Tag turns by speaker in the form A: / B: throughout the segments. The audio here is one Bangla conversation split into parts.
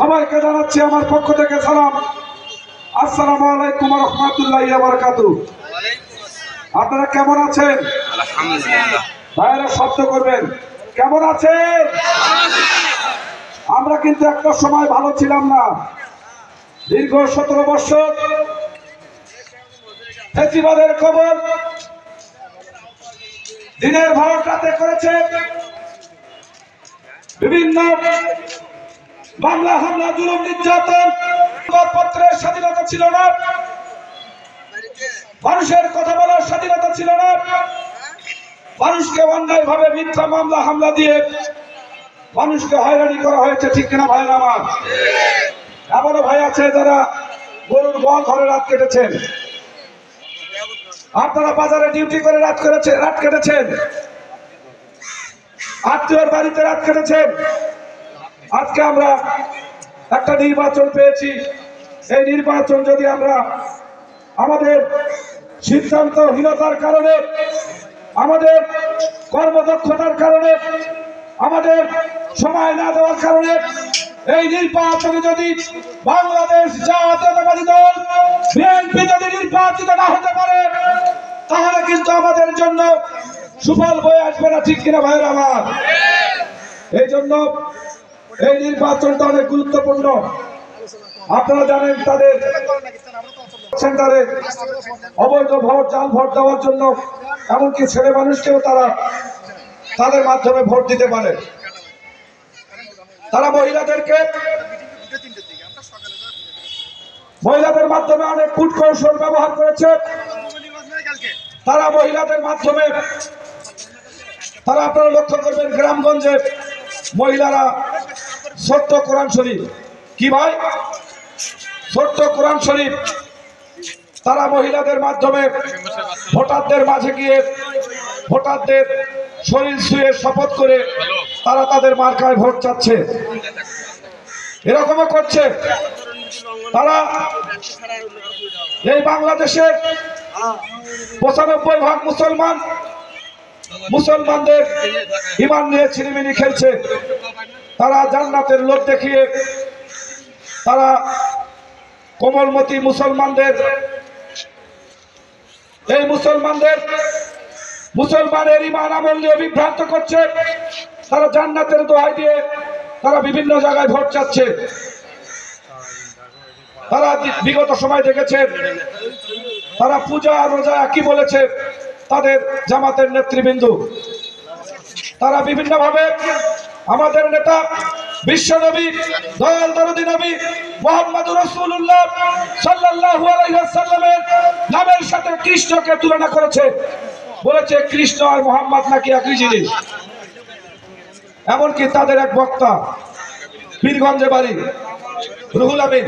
A: সবাইকে জানাচ্ছি আমার পক্ষ থেকে সালাম। আসসালামু আলাইকুম রহমতুল্লাহ বারকাতু। আপনারা কেমন আছেন? ভাইয়েরা শব্দ করবেন। কেমন আছেন? আমরা কিন্তু একটা সময় ভালো ছিলাম না। দীর্ঘ সতেরো বছর ফেসিবাদের খবর দিনের রাতে করেছে। বিভিন্ন বাংলা হামলা, জুলুম, নির্যাতন পত্রের স্বাধীনতা ছিল না। মানুষের কথা বলার স্বাধীনতা ছিল না। মানুষকে অন্যায় ভাবে মিথ্যা মামলা, হামলা দিয়ে মানুষকে হয়রানি করা হয়েছে, ঠিক কিনা ভাই আমার? এমনও ভাই আছে যারা গরুর গোয়াল ঘরে রাত কেটেছেন। আপনারা বাজারে ডিউটি করে রাত করেছে রাত কেটেছেন। আত্মীয়র বাড়িতে রাত কেটেছেন। আজকে আমরা একটা নির্বাচন পেয়েছি। এই নির্বাচন যদি আমরা আমাদের সিদ্ধান্তহীনতার কারণে, আমাদের কর্মদক্ষতার কারণে, আমাদের সময় না দেওয়ার কারণে, এই নির্বাচনে যদি বাংলাদেশ জাতীয়তাবাদী দল, বিএনপি যদি নির্বাচিত না হতে পারে, তাহলে কিন্তু আমাদের জন্য সুফল বয়ে আসবে না, ঠিক কিনা ভাইয়ের আমার? এই জন্য এই নির্বাচনটা অনেক গুরুত্বপূর্ণ। আপনারা জানেন তাদের সেন্টারে অবৈধ ভোট, জাল ভোট দেওয়ার জন্য এমনকি ছেলে মানুষকেও তারা তাদের মাধ্যমে ভোট দিতে পারে। তারা মহিলাদেরকে মহিলাদের মাধ্যমে অনেক কূট কৌশল ব্যবহার করেছে। তারা মহিলাদের মাধ্যমে, তারা আপনারা লক্ষ্য করবেন গ্রামগঞ্জে মহিলারা ছোট্ট কোরআন শরীফ। কি ভাই? ছোট্ট কোরআন শরীফ। তারা মহিলাদের মাধ্যমে, ভোটারদের মাঝে গিয়ে ভোটারদের শরীর শুয়ে শপথ করে তারা তাদের মার্কায় ভোট চাচ্ছে। এরকমও করছে। তারা এই বাংলাদেশের পঁচানব্বই ভাগ মুসলমান, মুসলমানদের ইমান নিয়ে ছিনিমিনি খেলছে। তারা জান্নাতের লোক দেখিয়ে, তারা কোমলমতি মুসলমানদের, এই মুসলমানদের, মুসলমানের ইমান আমল নিয়ে বিভ্রান্ত করছে। তারা জান্নাতের দোহাই দিয়ে তারা বিভিন্ন জায়গায় ভোট চাচ্ছে। তারা বিগত সময় দেখেছেন, তারা পূজা রোজা কি বলেছে তাদের জামাতের নেতৃবৃন্দ। তারা বিভিন্নভাবে আমাদের নেতা বিশ্ব নবী দয়াল দরদি নবী মোহাম্মদ রসুল্লাহ সাল্লাল্লাহু আলাইহি ওয়াসাল্লামের নামের সাথে কৃষ্ণকে তুলনা করেছে। বলেছে, কৃষ্ণ আর মোহাম্মদ নাকি একই জিনিস। এমনকি তাদের এক বক্তা, পীরগঞ্জে বাড়ি, রুহুল আমিন,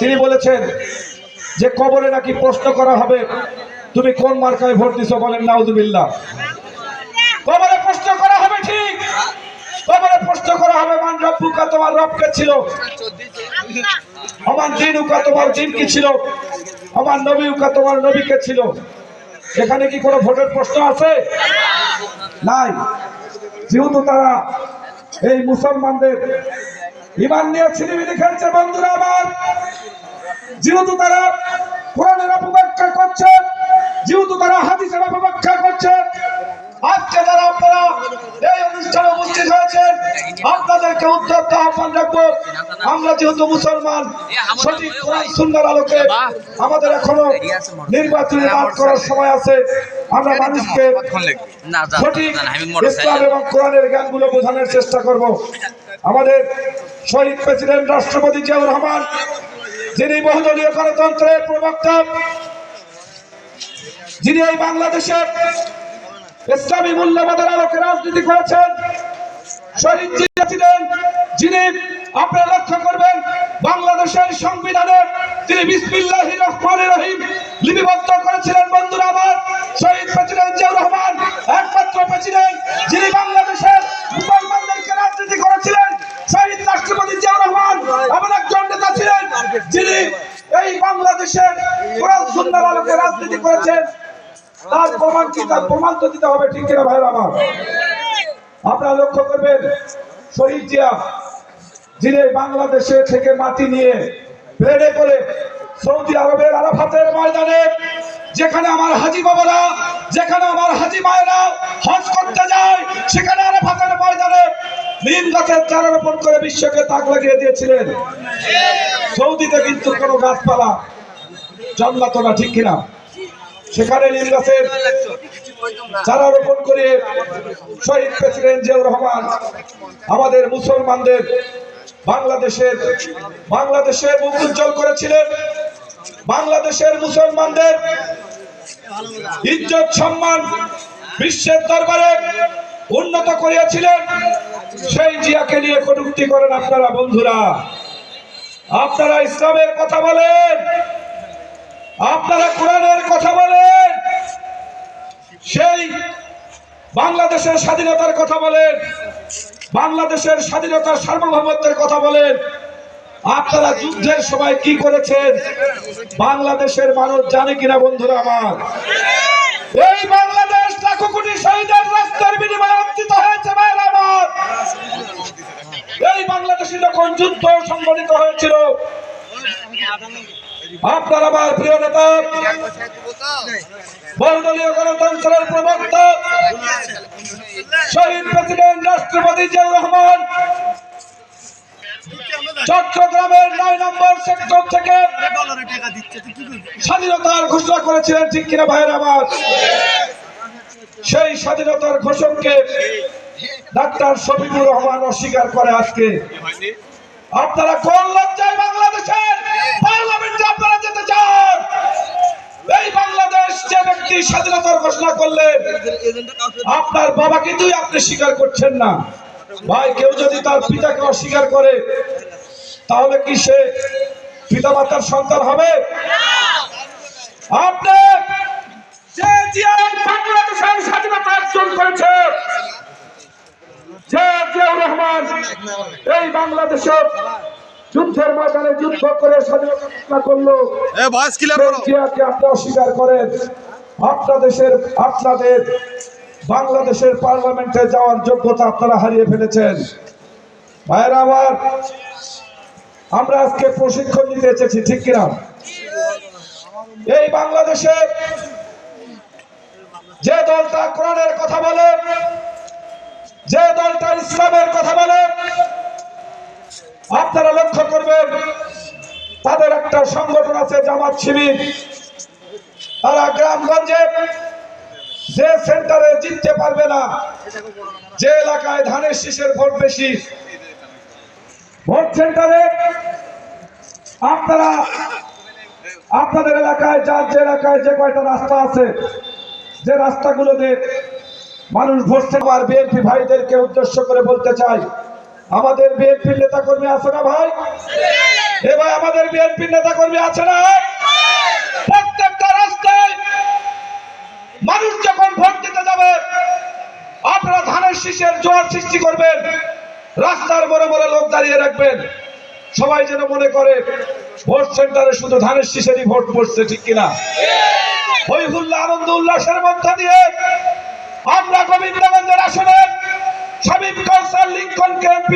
A: তিনি বলেছেন যে, কবরে নাকি প্রশ্ন করা হবে, তুমি কোন মার্কায় ভোট দিছো বলেন নাউজুবিল্লাহ। কবরে কবরে প্রশ্ন করা হবে, মান রব্বুকা তোমার রবকে ছিল? আমার দিনুকা তোমার দিন কি ছিল? আমার নবীকা তোমার নবীকে ছিল? এখানে কি কোনো ভোটের প্রশ্ন আছে? নাই। যেহেতু তারা এই মুসলমানদের ইমান নিয়ে ছিনিমিনি খেলছে, বন্ধুরা আমার, যেহেতু তারা কোরআনের অপব্যাখ্যা করছে, যেহেতু তারা হাদিসের অপব্যাখ্যা করছে আজকে যারা আপনারা এই অনুষ্ঠানে উপস্থিত হয়েছেন, আপনাদেরকে উদ্যোক্তা আহ্বান রাখব। আমরা যেহেতু মুসলমান, সঠিক সুন্দর আলোকে আমাদের এখনও নির্বাচনে দান করার সময় আছে। আমরা মানুষকে সঠিক ইসলাম এবং কোরআনের জ্ঞানগুলো বোঝানোর চেষ্টা করব। আমাদের শহীদ প্রেসিডেন্ট রাষ্ট্রপতি জিয়াউর রহমান, যিনি বহুদলীয় গণতন্ত্রের প্রবক্তা, যিনি এই বাংলাদেশের ইসলামী মূল্যবোধের আলোকে রাজনীতি করেছেন, শহীদ জিয়া ছিলেন, যিনি আপনারা লক্ষ্য করবেন, বাংলাদেশের সংবিধানে তিনি বিসমিল্লাহি রহমানির রহিম লিপিবদ্ধ করেছিলেন। বন্ধুরা আমার, শহীদ প্রেসিডেন্ট জিয়াউর রহমান, একমাত্র প্রেসিডেন্ট যিনি বাংলাদেশের মুসলমানদেরকে রাজনীতি করেছিলেন, শহীদ রাষ্ট্রপতি জিয়াউর রহমান, এমন একজন নেতা ছিলেন যিনি এই বাংলাদেশের কোরআন সুন্দর আলোকে রাজনীতি করেছেন। তার প্রমাণ কি? তার প্রমাণ তো দিতে হবে, ঠিক কিনা ভাই আমার? আপনারা লক্ষ্য করবেন, শহীদ জিয়া যিনি বাংলাদেশে থেকে মাটি নিয়ে প্লেনে করে সৌদি আরবের আরাফাতের ময়দানে, যেখানে আমার হাজি বাবারা, যেখানে আমার হাজি মায়েরা হজ করতে যায়, সেখানে আরাফাতের ময়দানে নিম গাছের চারা রোপণ করে বিশ্বকে তাক লাগিয়ে দিয়েছিলেন। সৌদিতে কিন্তু কোনো গাছপালা জন্মাতো না, ঠিক কিনা? সেখানে নিম গাছের চারা রোপণ করে শহীদ প্রেসিডেন্ট জিয়াউর রহমান, আমাদের মুসলমানদের বাংলাদেশের বাংলাদেশের মুখ উজ্জ্বল করেছিলেন। বাংলাদেশের মুসলমানদের ইজ্জত, সম্মান বিশ্বের দরবারে উন্নত করিয়াছিলেন। সেই জিয়াকে নিয়ে কটুক্তি করেন আপনারা, বন্ধুরা। আপনারা ইসলামের কথা বলেন। আপনারা কোরআনের কথা বলেন। সেই বাংলাদেশের স্বাধীনতার কথা বলেন। বাংলাদেশের স্বাধীনতার সার্বভৌমত্বের কথা বলেন। আপনারা যুদ্ধের সময় কি করেছেন? বাংলাদেশের মানুষ জানে কিনা, বন্ধুরা আমার? এই বাংলাদেশ লাখো কোটি শহীদের রাস্তার বিনিময়ে অর্জিত হয়েছে আমার। এই বাংলাদেশে যখন যুদ্ধ সংগঠিত হয়েছিল আপনার আমার প্রিয় নেতা গণতন্ত্রের প্রবক্তা, শহীদ প্রেসিডেন্ট রাষ্ট্রপতি জিয়াউর রহমান, চট্টগ্রামের নয় নম্বর সেক্টর থেকে স্বাধীনতার ঘোষণা করেছিলেন, ঠিক ভাইয়ের সেই স্বাধীনতার ঘোষককে ডাক্তার শফিকুর রহমান অস্বীকার করে আজকে। আপনারা কোন লজ্জায় বাংলাদেশের? পার্লামেন্টে যেতে চান। এই বাংলাদেশ যে ব্যক্তি স্বাধীনতার ঘোষণা করলেন, আপনার বাবা কিন্তু আপনি স্বীকার করছেন না। ভাই, কেউ যদি তার পিতাকে অস্বীকার করে, তাহলে কি সে পিতা মাতার সন্তান হবে? আপনি যে স্বাধীনতা অর্জন করেছে এই বাংলাদেশের যুদ্ধের ময়দানে যুদ্ধ করে স্বাধীনতা করল। আপনি অস্বীকার করেন। আপনাদের আপনাদের বাংলাদেশের পার্লামেন্টে যাওয়ার যোগ্যতা আপনারা হারিয়ে ফেলেছেন। ভাইয়েরা আমার আমরা আজকে প্রশিক্ষণ নিতে এসেছি ঠিক কিনা? এই বাংলাদেশে যে দলটা কোরআনের কথা বলে যে দলটা ইসলামের কথা বলে আপনারা লক্ষ্য করবেন, তাদের একটা সংগঠন আছে জামাত শিবির। তারা গ্রামগঞ্জে যে সেন্টারে জিততে পারবে না, যে এলাকায় ধানের শীষের ভোট বেশি, ভোট সেন্টারে আপনারা, আপনাদের এলাকায়, যার যে এলাকায় যে কয়টা রাস্তা আছে, যে রাস্তাগুলোতে মানুষ ভোট আর বিএনপি ভাইদেরকে উদ্দেশ্য করে বলতে চাই আমাদের বিএনপির নেতা কর্মী আছে না ভাই? এ ভাই, আমাদের বিএনপির নেতা কর্মী আছে না? প্রত্যেকটা রাস্তায় মানুষ যখন ভোট দিতে যাবে, আপনারা ধানের শীষের জোয়ার সৃষ্টি করবেন, রাস্তার মোড়ে মোড়ে লোক দাঁড়িয়ে রাখবেন। সবাই যেন মনে করে, ভোট সেন্টারে শুধু ধানের শীষেরই ভোট পড়ছে ঠিক কিনা? হইহুল্লাহ আনন্দ উল্লাসের মধ্যে দিয়ে আমরা গোবিন্দগঞ্জের আসনে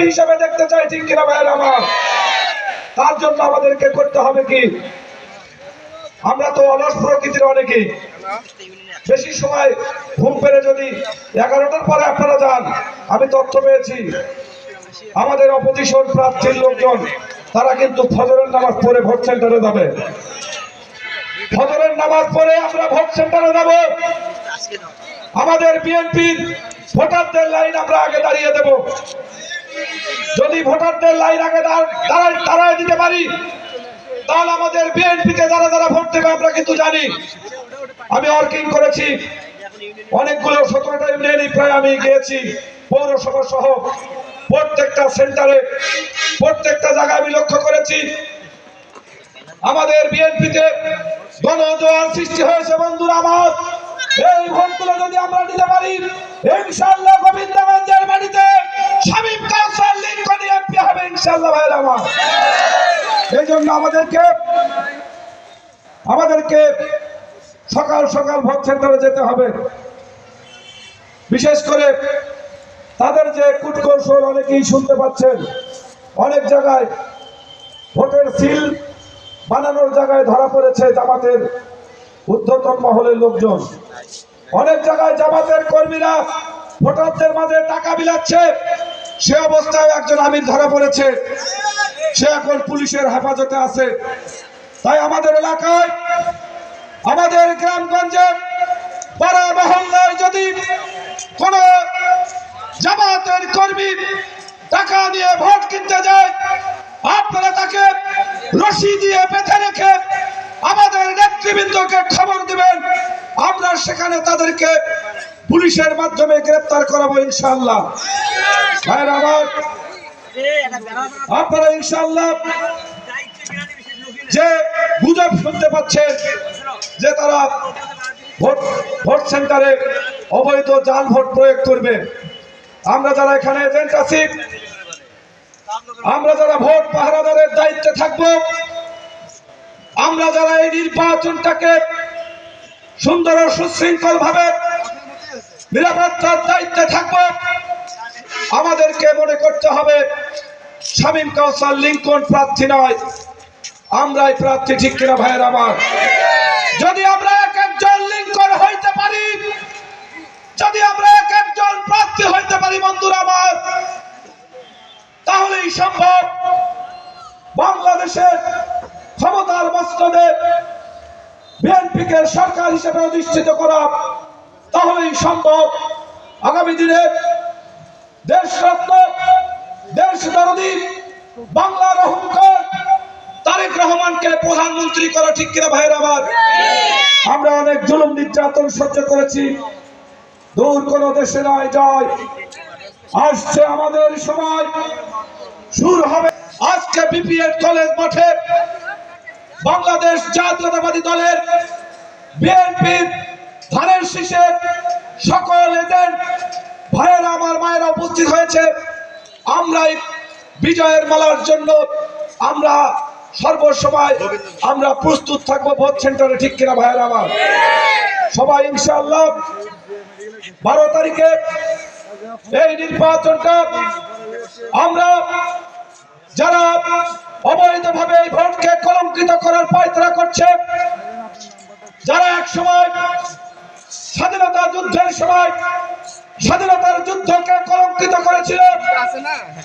A: হিসেবে দেখতে আমার? তার জন্য আমাদেরকে করতে হবে কি? আমরা তো বেশি সময় ঘুম যদি এগারোটার পরে আপনারা যান, আমি তথ্য পেয়েছি। আমাদের অপোজিশন প্রার্থীর লোকজন, তারা কিন্তু ফজরের নামাজ পড়ে ভোট সেন্টারে যাবে। ফজরের নামাজ পড়ে আমরা ভোট সেন্টারে যাব। আমাদের বিএনপির ভোটারদের লাইন আমরা আগে দাঁড়িয়ে দেব। যদি ভোটারদের লাইন আগে দাঁড়- দাঁড়ায় দিতে পারি, তাহলে আমাদের বিএনপিতে যারা যারা ভোট দেবে আমরা কিন্তু জানি। আমি অর্কিং করেছি। অনেকগুলো সতেরোটা ইউনিয়নই প্রায় আমি গিয়েছি, পৌরসভা সহ। প্রত্যেকটা সেন্টারে, প্রত্যেকটা জায়গায় আমি লক্ষ্য করেছি। আমাদের বিএনপিতে গণজোয়ার সৃষ্টি হয়েছে, বন্ধুরা, আমার। এই ভোটগুলো যদি আমরা নিতে পারি, ইনশাআল্লাহ গোবিন্দগঞ্জের বাড়িতে শামীম কাউসার লিঙ্কন এমপি হবে, ইনশাআল্লাহ ভাইরা আমার। এই জন্য আমাদেরকে আমাদেরকে সকাল সকাল ভোট সেন্টারে যেতে হবে। বিশেষ করে তাদের যে কূটকৌশল অনেকেই শুনতে পাচ্ছেন। অনেক জায়গায় ভোটের সিল বানানোর জায়গায় ধরা পড়েছে জামাতের। ঊর্ধ্বতন মহলের লোকজন। অনেক জায়গায় জামাতের কর্মীরা ভোটারদের মাঝে টাকা বিলাচ্ছে। সে অবস্থায় একজন আমির ধরা পড়েছে। সে এখন পুলিশের হেফাজতে আছে। তাই আমাদের এলাকায়, আমাদের গ্রামগঞ্জে, পাড়া মহল্লায় যদি কোনো জামাতের কর্মী টাকা নিয়ে ভোট কিনতে যায়, আপনারা তাকে রশি দিয়ে বেঁধে রেখে আমাদের নেতৃবৃন্দকে খবর দিবেন। আমরা সেখানে তাদেরকে পুলিশের মাধ্যমে গ্রেপ্তার করাবো ইনশাল্লাহ আমার, আপনারা ইনশাল্লাহ যে গুজব শুনতে পাচ্ছেন, যে তারা ভোট ভোট সেন্টারে অবৈধ যান ভোট প্রয়োগ করবে, আমরা যারা এখানে এজেন্ট আছি, আমরা যারা ভোট পাহারাদারের দায়িত্বে থাকব আমরা যারা এই নির্বাচনটাকে সুন্দর ও সুশৃঙ্খল ভাবে নিরাপত্তার দায়িত্বে থাকব, আমাদেরকে মনে করতে হবে শামীম কাউসার লিঙ্কন প্রার্থী নয়। আমরাই প্রার্থী, ঠিক কিনা ভাইয়ের আমার? যদি আমরা এক একজন লিঙ্কন হইতে পারি, যদি আমরা এক একজন প্রার্থী হইতে পারি বন্ধুরা আমার, তাহলেই সম্ভব। বাংলাদেশের ক্ষমতার মস্তদে বিএনপিকে সরকার হিসেবে অধিষ্ঠিত করা তাহলেই সম্ভব। আগামী দিনে দেশরত্ন দেশ দরদি বাংলার অহংকার তারেক রহমানকে প্রধানমন্ত্রী করা ঠিক কিনা ভাইয়ের আমার আমরা অনেক জুলুম নির্যাতন সহ্য করেছি। দূর কোন দেশে নয়, জয়। আসছে আমাদের সময়। শুরু হবে। আজকে বিপিএল কলেজ মাঠে বাংলাদেশ জাতীয়তাবাদী দলের বিএনপি ধানের শীষের সকল এজেন্ট ভাইয়েরা, আমার মায়েরা উপস্থিত হয়েছে। আমরা বিজয়ের মালার জন্য আমরা সর্বসময় আমরা প্রস্তুত থাকব ভোট সেন্টারে, ঠিক কিনা ভাইয়েরা আমার? সবাই ইনশাআল্লাহ বারো তারিখে এই নির্বাচনটা আমরা যারা অবৈধভাবে এই ভোটকে কলঙ্কিত করার পায়তারা করছে। যারা এক সময় স্বাধীনতা যুদ্ধের সময় স্বাধীনতার যুদ্ধকে কলঙ্কিত করেছিল,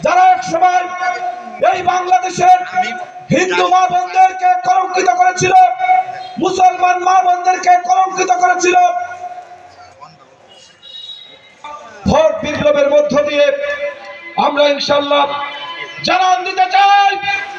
A: যারা এক সময় এই বাংলাদেশের হিন্দু মা বোনদেরকে কলঙ্কিত করেছিল, মুসলমান মা বোনদেরকে কলঙ্কিত করেছিল, ভোট বিপ্লবের মধ্য দিয়ে আমরা ইনশাল্লাহ জানান দিতে চাই।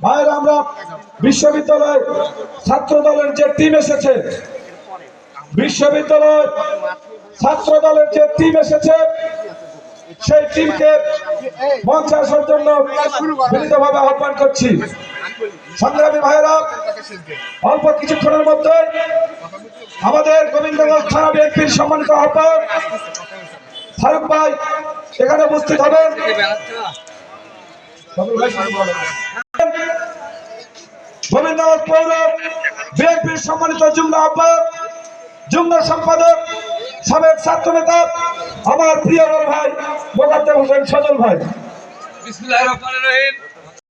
A: ভাইরা আমরা বিশ্ববিদ্যালয় ছাত্র দলের যে টিম এসেছে, বিশ্ববিদ্যালয় ছাত্র দলের যে টিম এসেছে, সেই টিমকে মঞ্চে আসার জন্য আহ্বান করছি। সংগ্রামী ভাইরা অল্প কিছুক্ষণের মধ্যে আমাদের গোবিন্দগঞ্জ থানা বিএনপির সম্মানিত আহ্বায়ক ফারুক ভাই এখানে উপস্থিত হবেন। গোবিন্দগঞ্জ পৌর বিএনপির সম্মানিত যুগ্ম আহ্বায়ক, যুগ্ম সম্পাদক, সাবেক ছাত্র নেতা, আমার প্রিয় ভাই, মোকাদ্দেম হোসেন সজল ভাই।
B: বিসমুল্লাহির রহমানির রহিম।